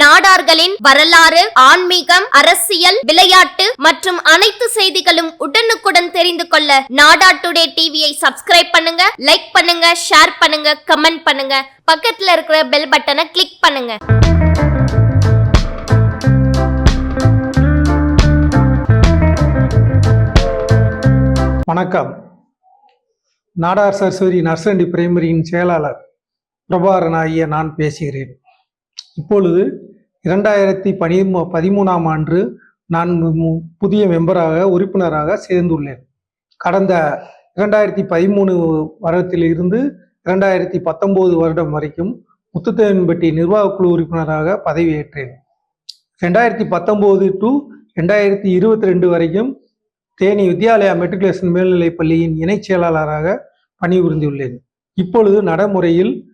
நாடார்களின் வரலாறு ஆன்மீகம் அரசியல் விளையாட்டு மற்றும் அனைத்து செய்திகளும் உடனுக்குடன் தெரிந்து கொள்ள நாடா டுடே டிவியை சப்ஸ்கிரைப் பண்ணுங்க லைக் பண்ணுங்க ஷேர் பண்ணுங்க கமெண்ட் பண்ணுங்க. பக்கத்துல இருக்கிற பெல் பட்டனை கிளிக் பண்ணுங்க. வணக்கம். நாடார் சரஸ்வதி நர்சண்டி பிரைமரியின் செயலாளர் பிரபாகரன் ஆகிய நான் பேசுகிறேன். இப்பொழுது இரண்டாயிரத்தி பனி பதிமூணாம் ஆண்டு நான் மு- புதிய மெம்பராக உறுப்பினராக சேர்ந்துள்ளேன். கடந்த இரண்டாயிரத்தி பதிமூணு வருடத்தில் இருந்து இரண்டாயிரத்தி பத்தொம்போது வருடம் வரைக்கும் முத்துத்தேவன்பட்டி நிர்வாக குழு உறுப்பினராக பதவியேற்றேன். ரெண்டாயிரத்தி பத்தொம்போது டு ரெண்டாயிரத்தி இருபத்தி ரெண்டு வரைக்கும் தேனி வித்யாலயா மெட்ரிகுலேஷன் மேல்நிலைப் பள்ளியின் இணைச் செயலாளராக பணிபுரிந்துள்ளேன். இப்பொழுது நடைமுறையில்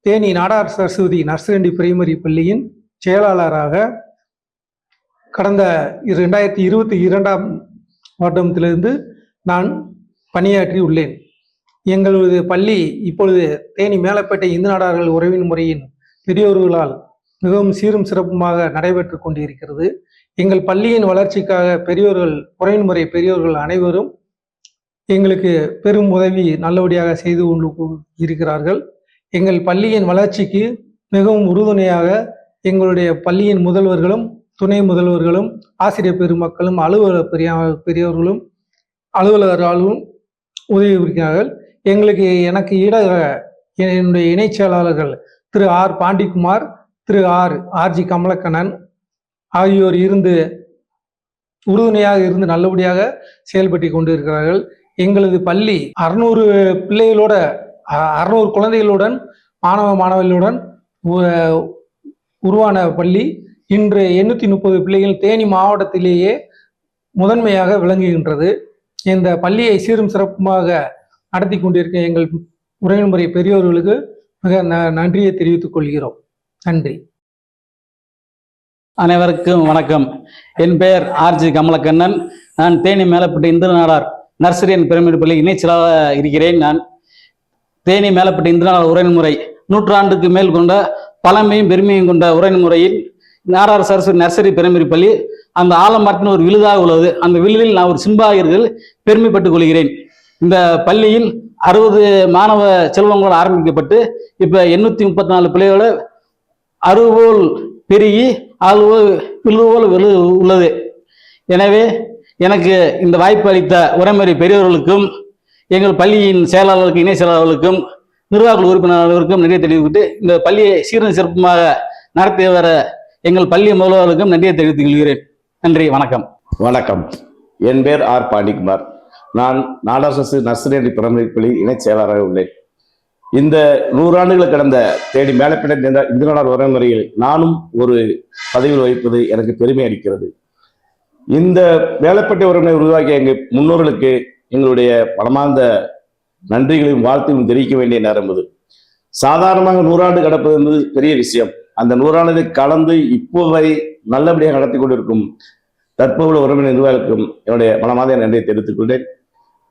Theni Nadar Saraswathi nursery and primary பள்ளியின் செயலாளராக கடந்த ரெண்டாயிரத்தி இருபத்தி இரண்டாம் வருடத்திலிருந்து நான் பணியாற்றி உள்ளேன். எங்களது பள்ளி இப்பொழுது தேனி மேலப்பேட்டை இந்து நாடார்கள் உறவின் முறையின் பெரியோர்களால் மிகவும் சீரும் சிறப்புமாக நடைபெற்று கொண்டிருக்கிறது. எங்கள் பள்ளியின் வளர்ச்சிக்காக பெரியோர்கள் உறவின் முறை பெரியோர்கள் அனைவரும் எங்களுக்கு பெரும் உதவி நல்லபடியாக செய்து கொண்டு இருக்கிறார்கள். எங்கள் பள்ளியின் வளர்ச்சிக்கு மிகவும் உறுதுணையாக எங்களுடைய பள்ளியின் முதல்வர்களும் துணை முதல்வர்களும் ஆசிரியர் பெருமக்களும் அலுவலர் பெரிய பெரியவர்களும் அலுவலர்களும் உதவி புரிகிறார்கள். எங்களுக்கு எனக்கு இட என்னுடைய இணைச் செயலாளர்கள் Thiru R Pandikumar Thiru R R G Kamalakannan ஆகியோர் இருந்து உறுதுணையாக இருந்து நல்லபடியாக செயல்பட்டு கொண்டிருக்கிறார்கள். எங்களது பள்ளி அறுநூறு பிள்ளைகளோட அறுநூறு குழந்தைகளுடன் மாணவ மாணவர்களுடன் உருவான பள்ளி இன்று எண்ணூற்றி முப்பது பிள்ளைகள் தேனி மாவட்டத்திலேயே முதன்மையாக விளங்குகின்றது. இந்த பள்ளியை சீரும் சிறப்புமாக நடத்தி கொண்டிருக்க எங்கள் உறவின்முறை பெரியோர்களுக்கு மிக ந- நன்றியை தெரிவித்துக் கொள்கிறோம். நன்றி. அனைவருக்கும் வணக்கம். என் பெயர் ஆர்ஜி கமலக்கண்ணன். நான் Theni Melapattu Indiranadar nursery and primary பள்ளி இணைச்சலாக இருக்கிறேன். நான் தேனி மேலப்பட்டு இந்திரநாடார் உரைமுறை நூற்றாண்டுக்கு மேல் கொண்ட பழமையும் பெருமையும் கொண்ட உரைமுறையில் நாரார் சரஸ்வதி நர்சரி பிரமிடு பள்ளி அந்த ஆலமரத்தின் ஒரு விழுதாக உள்ளது. அந்த விழுதில் நான் ஒரு சிம்பாகியர்கள் பெருமைப்பட்டுக் கொள்கிறேன். இந்த பள்ளியில் அறுபது மாணவ செல்வங்களோடு ஆரம்பிக்கப்பட்டு இப்போ எண்ணூற்றி முப்பத்தி நாலு பிள்ளைகளோட அறுபோல் பெருகி ஆளுவோல் விழுவோல் விழு உள்ளது. எனவே எனக்கு இந்த வாய்ப்பு அளித்த உரைமுறை பெரியவர்களுக்கும் எங்கள் பள்ளியின் செயலாளர்களுக்கும் இணை செயலாளர்களுக்கும் நிர்வாக உறுப்பினர்களுக்கும் நன்றியை தெரிவித்துவிட்டு இந்த பள்ளியை சீரும் சிறப்புமாக நடத்தி வர எங்கள் பள்ளி முதல்வர்களுக்கும் நன்றியை தெரிவித்துக் கொள்கிறேன். நன்றி வணக்கம். வணக்கம். என் பேர் ஆர் பாண்டிக்குமார். நான் நாடாசு நர்சரி பிரைமரி பள்ளி இணைச் செயலாளராக உள்ளேன். இந்த நூறாண்டுகள் கடந்த தேடி மேலப்பிட இந்து நாடார் முறையில் நானும் ஒரு பதவியில் வகிப்பது எனக்கு பெருமை அளிக்கிறது. இந்த வேலைப்பட்ட உறவினை உருவாக்கிய எங்கள் முன்னோர்களுக்கு எங்களுடைய பலமார்ந்த நன்றிகளையும் வாழ்த்தையும் தெரிவிக்க வேண்டிய நேரம் இது சாதாரணமாக நூறாண்டு கடப்பது என்பது பெரிய விஷயம். அந்த நூறாண்டு கலந்து இப்போ வரை நல்லபடியாக நடத்தி கொண்டிருக்கும் தற்போது உறவினர் நிர்வாகிக்கும் என்னுடைய மனமாத நன்றியை தெரிவித்துக் கொண்டேன்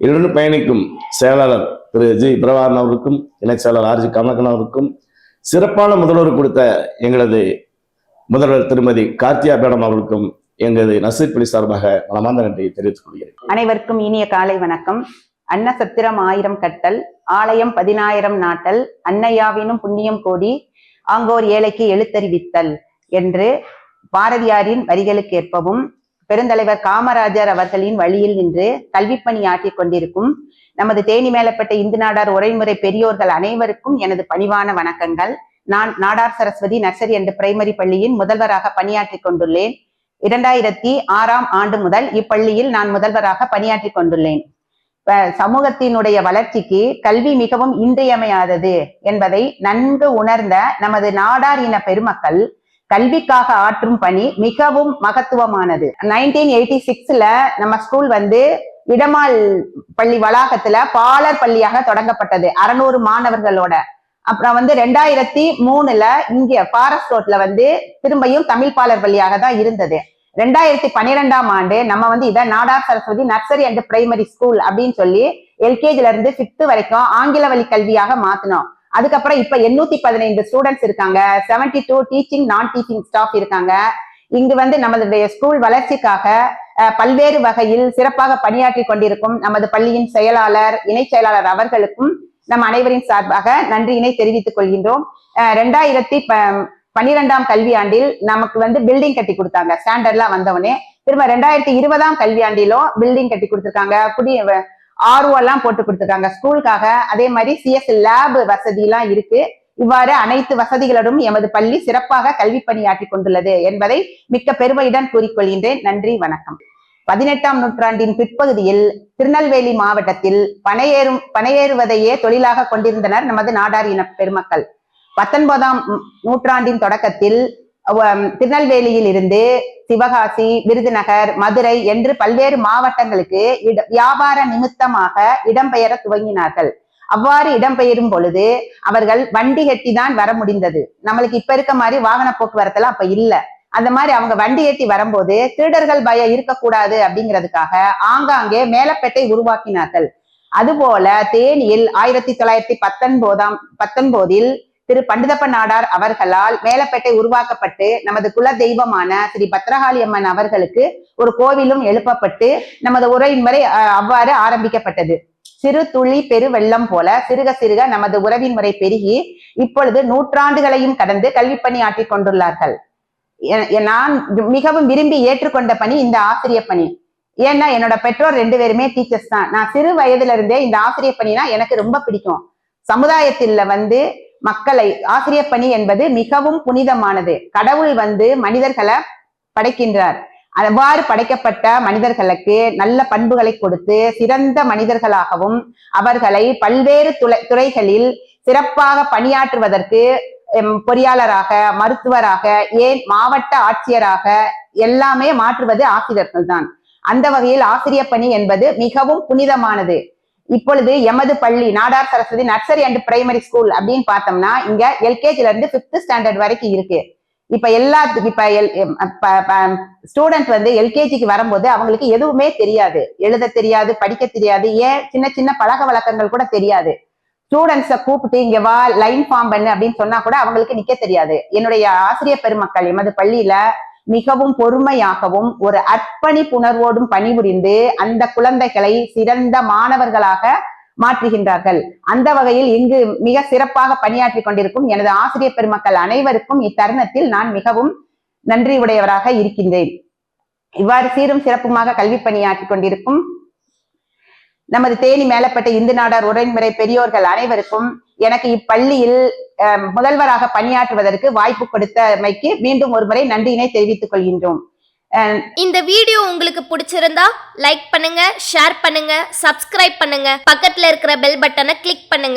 என்னுடன் பயணிக்கும் செயலாளர் திரு ஜி. பிரபாகரன் அவருக்கும் இணைச் செயலாளர் ஆர்ஜி கமலக்கன் அவருக்கும் சிறப்பான முதல்வர் கொடுத்த எங்களது முதல்வர் திருமதி கார்த்தியா மேடம் அவருக்கும் எங்களது நசீர் பள்ளி சார்பாக மனமார்ந்த நன்றியை தெரிவித்துக் கொள்கிறேன். அனைவருக்கும் இனிய காலை வணக்கம். அன்னசத்திரம் ஆயிரம் கட்டல் ஆலயம் பதினாயிரம் நாட்டல் அன்னையாவினும் புண்ணியம் கோடி ஆங்கோர் ஏழைக்கு எழுத்தறிவித்தல் என்று பாரதியாரின் வரிகளுக்கு ஏற்பவும் பெருந்தலைவர் காமராஜர் அவர்களின் வழியில் நின்று கல்விப்பணி ஆற்றிக் கொண்டிருக்கும் நமது தேனி மேலப்பட்ட இந்து நாடார் உரைமுறை பெரியோர்கள் அனைவருக்கும் எனது பணிவான வணக்கங்கள். நான் Nadar Saraswathi nursery and primary பள்ளியின் முதல்வராக பணியாற்றிக் கொண்டுள்ளேன். இரண்டாயிரத்தி ஆறாம் ஆண்டு முதல் இப்பள்ளியில் நான் முதல்வராக பணியாற்றிக் கொண்டுள்ளேன். சமூகத்தினுடைய வளர்ச்சிக்கு கல்வி மிகவும் இன்றியமையாதது என்பதை நன்கு உணர்ந்த நமது நாடார் இன பெருமக்கள் கல்விக்காக ஆற்றும் பணி மிகவும் மகத்துவமானது. நைன்டீன் எயிட்டி சிக்ஸ்ல நம்ம ஸ்கூல் வந்து இடமால் பள்ளி வளாகத்துல பாலர் பள்ளியாக தொடங்கப்பட்டது. அறுநூறு மாணவர்களோட. அப்புறம் வந்து ரெண்டாயிரத்தி மூணுல இங்க ஃபாரஸ்ட் ரோட்ல வந்து திரும்பியும் தமிழ் பாலர் பள்ளியாக தான் இருந்தது. ரெண்டாயிரத்தி பன்னிரெண்டாம் ஆண்டு நம்ம வந்து இதை Nadar Saraswathi nursery and primary school அப்படின்னு சொல்லி எல்கேஜில இருந்து ஃபிஃப்த் வரைக்கும் ஆங்கில வழி கல்வியாக மாத்தினோம். அதுக்கப்புறம் இப்ப எண்ணூத்தி பதினைந்து ஸ்டூடெண்ட்ஸ் இருக்காங்க. 72 two teaching non teaching staff இருக்காங்க. இங்கு வந்து நமது ஸ்கூல் வளர்ச்சிக்காக அஹ், பல்வேறு வகையில் சிறப்பாக பணியாற்றி கொண்டிருக்கும் நமது பள்ளியின் செயலாளர் இணை செயலாளர் அவர்களுக்கும் நம் அனைவரின் சார்பாக நன்றியினை தெரிவித்துக் கொள்கின்றோம். அஹ், ரெண்டாயிரத்தி ப- பன்னிரெண்டாம் கல்வியாண்டில் நமக்கு வந்து பில்டிங் கட்டி கொடுத்தாங்க. ஸ்டாண்டர்ட்லாம் வந்தவொடனே திரும்ப ரெண்டாயிரத்தி இருபதாம் கல்வியாண்டிலும் பில்டிங் கட்டி கொடுத்துருக்காங்க. குடி ஆர்ஓ எல்லாம் போட்டு கொடுத்துருக்காங்க. ஸ்கூலுக்காக அதே மாதிரி சிஎஸ் லேப் வசதி எல்லாம் இருக்கு. இவ்வாறு அனைத்து வசதிகளுடன் எமது பள்ளி சிறப்பாக கல்வி பணியாற்றி கொண்டுள்ளது என்பதை மிக்க பெருமையுடன் கூறிக்கொள்கின்றேன். நன்றி வணக்கம். பதினெட்டாம் நூற்றாண்டின் பிற்பகுதியில் திருநெல்வேலி மாவட்டத்தில் பனையேறும் பனையேறுவதையே தொழிலாக கொண்டிருந்தனர் நமது நாடார் இன பெருமக்கள். பத்தொன்பதாம் நூற்றாண்டின் தொடக்கத்தில் திருநெல்வேலியில் இருந்து சிவகாசி விருதுநகர் மதுரை என்று பல்வேறு மாவட்டங்களுக்கு வியாபார நிமித்தமாக இடம்பெயர துவங்கினார்கள். அவ்வாறு இடம்பெயரும் பொழுது அவர்கள் வண்டி கட்டி தான் வர முடிந்தது. நம்மளுக்கு இப்ப இருக்க மாதிரி வாகன போக்குவரத்து எல்லாம் அப்ப இல்ல. அந்த மாதிரி அவங்க வண்டி ஏற்றி வரும்போது திருடர்கள் பயம் இருக்கக்கூடாது அப்படிங்கிறதுக்காக ஆங்காங்கே மேலப்பேட்டை உருவாக்கினார்கள். அதுபோல தேனியில் ஆயிரத்தி தொள்ளாயிரத்தி பத்தொன்பதாம் பத்தொன்பதில் திரு பண்டிதப்ப நாடார் அவர்களால் மேலப்பேட்டை உருவாக்கப்பட்டு நமது குல தெய்வமான ஸ்ரீ பத்ரகாளி அம்மன் அவர்களுக்கு ஒரு கோவிலும் எழுப்பப்பட்டு நமது உறவின் முறை அவ்வாறு ஆரம்பிக்கப்பட்டது. சிறு துளி பெரு வெள்ளம் போல சிறுக சிறுக நமது உறவின் முறை பெருகி இப்பொழுது நூற்றாண்டுகளையும் கடந்து கல்வி பணி ஆற்றிக் கொண்டுள்ளார்கள். நான் மிகவும் விரும்பி ஏற்றுக்கொண்ட பணி இந்த ஆசிரியர் பணி. ஏன்னா என்னோட பெற்றோர் ரெண்டு பேருமே டீச்சர்ஸ் தான். நான் சிறு வயதுல இருந்தே இந்த ஆசிரியர் பணினா எனக்கு ரொம்ப பிடிக்கும். சமுதாயத்தில் வந்து மக்களை ஆசிரியர் பணி என்பது மிகவும் புனிதமானது. கடவுள் வந்து மனிதர்களை படைக்கின்றார். அவ்வாறு படைக்கப்பட்ட மனிதர்களுக்கு நல்ல பண்புகளை கொடுத்து சிறந்த மனிதர்களாகவும் அவர்களை பல்வேறு துறை துறைகளில் சிறப்பாக பணியாற்றுவதற்கு பொறியாளராக மருத்துவராக ஏன் மாவட்ட ஆட்சியராக எல்லாமே மாற்றுவது ஆசிரியர்கள் தான் அந்த வகையில் ஆசிரியர் பணி என்பது மிகவும் புனிதமானது. இப்பொழுது எமது பள்ளி Nadar Saraswathi nursery and primary school அப்படின்னு பார்த்தோம்னா இங்க எல்கேஜில இருந்து பிப்த் ஸ்டாண்டர்ட் வரைக்கும் இருக்கு. இப்ப எல்லாத்துக்கும் இப்ப ஸ்டூடெண்ட் வந்து எல்கேஜிக்கு வரும்போது அவங்களுக்கு எதுவுமே தெரியாது. எழுத தெரியாது படிக்க தெரியாது ஏன் சின்ன சின்ன பழக்க வழக்கங்கள் கூட தெரியாது. ஸ்டூடெண்ட்ஸை கூப்பிட்டு இங்க வா லைன் ஃபார்ம் பண்ணு அப்படின்னு சொன்னா கூட அவங்களுக்கு நிக்க தெரியாது. என்னுடைய ஆசிரியர் பெருமக்கள் எமது பள்ளியில மிகவும் பொறுமையாகவும் ஒரு அர்ப்பணிப்புணர்வோடும் பணிபுரிந்து அந்த குழந்தைகளை சிறந்த மாணவர்களாக மாற்றுகின்றார்கள். அந்த வகையில் இங்கு மிக சிறப்பாக பணியாற்றி கொண்டிருக்கும் எனது ஆசிரியர் பெருமக்கள் அனைவருக்கும் இத்தருணத்தில் நான் மிகவும் நன்றி உடையவராக இருக்கின்றேன். இவ்வாறு சீரும் சிறப்புமாக கல்வி பணியாற்றி கொண்டிருக்கும் நமது தேனி மேலப்பட்ட இந்து நாடார் உரைமுறை பெரியோர்கள் அனைவருக்கும் எனக்கு இப்பள்ளியில் முதல்வராக பணியாற்றுவதற்கு வாய்ப்பு கொடுத்தமைக்கு மீண்டும் ஒருமுறை நன்றியினை தெரிவித்துக் கொள்கின்றோம். இந்த வீடியோ உங்களுக்கு பிடிச்சிருந்தா லைக் பண்ணுங்க ஷேர் பண்ணுங்க சப்ஸ்கிரைப் பண்ணுங்க. பக்கத்துல இருக்கிற பெல் பட்டனை கிளிக் பண்ணுங்க.